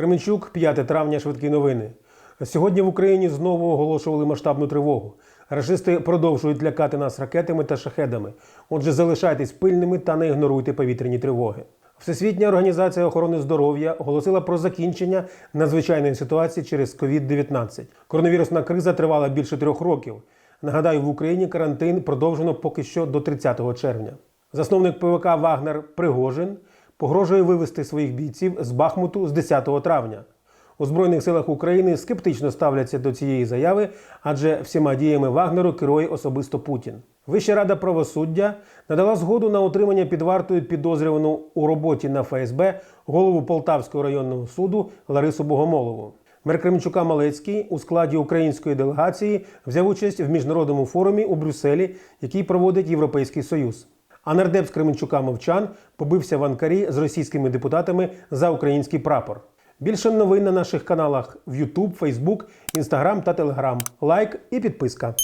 Кременчук, 5 травня, швидкі новини. Сьогодні в Україні знову оголошували масштабну тривогу. Рашисти продовжують лякати нас ракетами та шахедами. Отже, залишайтесь пильними та не ігноруйте повітряні тривоги. Всесвітня організація охорони здоров'я оголосила про закінчення надзвичайної ситуації через COVID-19. Коронавірусна криза тривала більше трьох років. Нагадаю, в Україні карантин продовжено поки що до 30 червня. Засновник ПВК Вагнер Пригожин погрожує вивести своїх бійців з Бахмуту з 10 травня. У Збройних силах України скептично ставляться до цієї заяви, адже всіма діями Вагнеру керує особисто Путін. Вища рада правосуддя надала згоду на отримання під вартою підозрювану у роботі на ФСБ голову Полтавського районного суду Ларису Богомолову. Мер Кременчука Малецький у складі української делегації взяв участь в міжнародному форумі у Брюсселі, який проводить Європейський Союз. А нардеп з Кременчука Мовчан побився в Анкарі з російськими депутатами за український прапор. Більше новин на наших каналах в YouTube, Facebook, Instagram та Telegram. Лайк і підписка.